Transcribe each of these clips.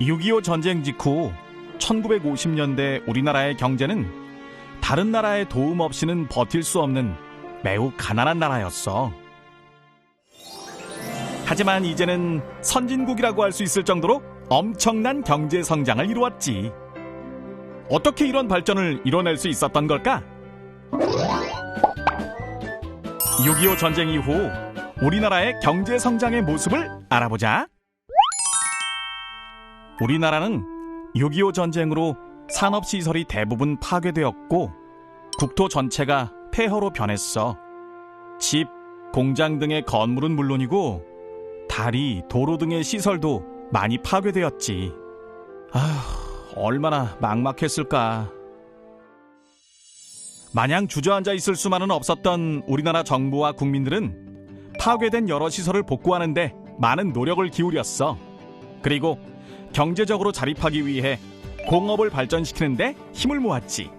6.25 전쟁 직후 1950년대 우리나라의 경제는 다른 나라의 도움 없이는 버틸 수 없는 매우 가난한 나라였어. 하지만 이제는 선진국이라고 할 수 있을 정도로 엄청난 경제 성장을 이루었지. 어떻게 이런 발전을 이뤄낼 수 있었던 걸까? 6.25 전쟁 이후 우리나라의 경제 성장의 모습을 알아보자. 우리나라는 6.25 전쟁으로 산업시설이 대부분 파괴되었고 국토 전체가 폐허로 변했어. 집, 공장 등의 건물은 물론이고 다리, 도로 등의 시설도 많이 파괴되었지. 아, 얼마나 막막했을까. 마냥 주저앉아 있을 수만은 없었던 우리나라 정부와 국민들은 파괴된 여러 시설을 복구하는데 많은 노력을 기울였어. 그리고 경제적으로 자립하기 위해 공업을 발전시키는데 힘을 모았지.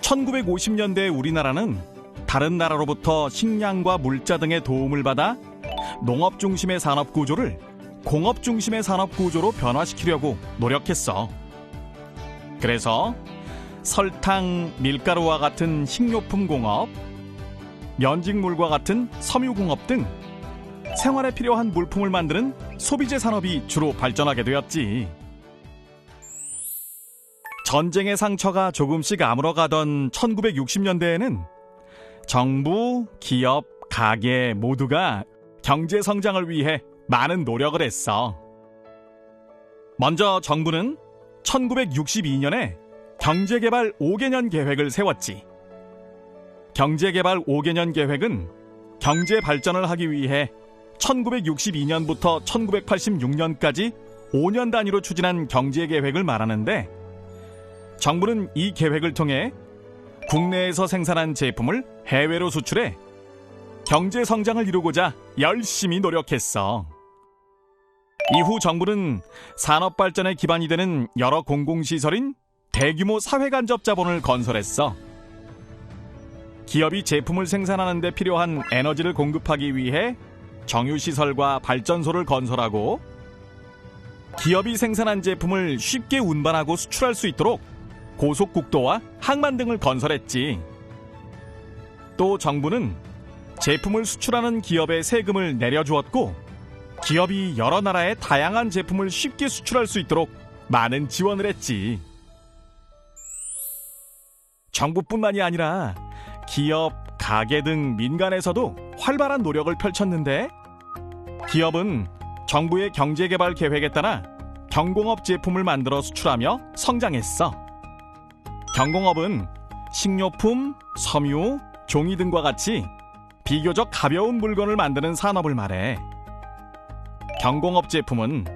1950년대 우리나라는 다른 나라로부터 식량과 물자 등의 도움을 받아 농업 중심의 산업 구조를 공업 중심의 산업 구조로 변화시키려고 노력했어. 그래서 설탕, 밀가루와 같은 식료품 공업, 면직물과 같은 섬유공업 등 생활에 필요한 물품을 만드는 소비재 산업이 주로 발전하게 되었지. 전쟁의 상처가 조금씩 아물어가던 1960년대에는 정부, 기업, 가게 모두가 경제 성장을 위해 많은 노력을 했어. 먼저 정부는 1962년에 경제개발 5개년 계획을 세웠지. 경제개발 5개년 계획은 경제 발전을 하기 위해 1962년부터 1986년까지 5년 단위로 추진한 경제 계획을 말하는데 정부는 이 계획을 통해 국내에서 생산한 제품을 해외로 수출해 경제 성장을 이루고자 열심히 노력했어. 이후 정부는 산업 발전의 기반이 되는 여러 공공시설인 대규모 사회간접 자본을 건설했어. 기업이 제품을 생산하는 데 필요한 에너지를 공급하기 위해 정유시설과 발전소를 건설하고 기업이 생산한 제품을 쉽게 운반하고 수출할 수 있도록 고속국도와 항만 등을 건설했지. 또 정부는 제품을 수출하는 기업의 세금을 내려주었고 기업이 여러 나라의 다양한 제품을 쉽게 수출할 수 있도록 많은 지원을 했지. 정부뿐만이 아니라 기업, 가게 등 민간에서도 활발한 노력을 펼쳤는데 기업은 정부의 경제개발 계획에 따라 경공업 제품을 만들어 수출하며 성장했어. 경공업은 식료품, 섬유, 종이 등과 같이 비교적 가벼운 물건을 만드는 산업을 말해. 경공업 제품은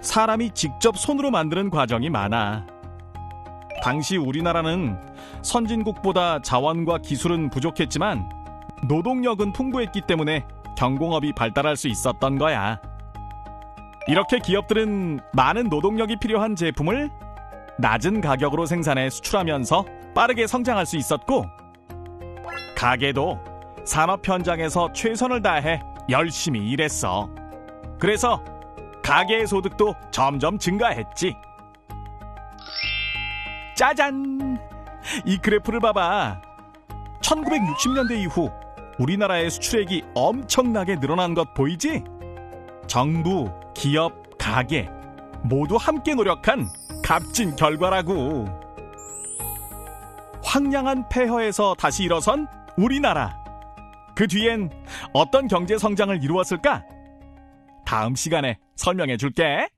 사람이 직접 손으로 만드는 과정이 많아. 당시 우리나라는 선진국보다 자원과 기술은 부족했지만 노동력은 풍부했기 때문에 경공업이 발달할 수 있었던 거야. 이렇게 기업들은 많은 노동력이 필요한 제품을 낮은 가격으로 생산해 수출하면서 빠르게 성장할 수 있었고, 가게도 산업 현장에서 최선을 다해 열심히 일했어. 그래서 가게의 소득도 점점 증가했지. 짜잔! 이 그래프를 봐봐. 1960년대 이후 우리나라의 수출액이 엄청나게 늘어난 것 보이지? 정부, 기업, 가게 모두 함께 노력한 값진 결과라고. 황량한 폐허에서 다시 일어선 우리나라. 그 뒤엔 어떤 경제 성장을 이루었을까? 다음 시간에 설명해 줄게.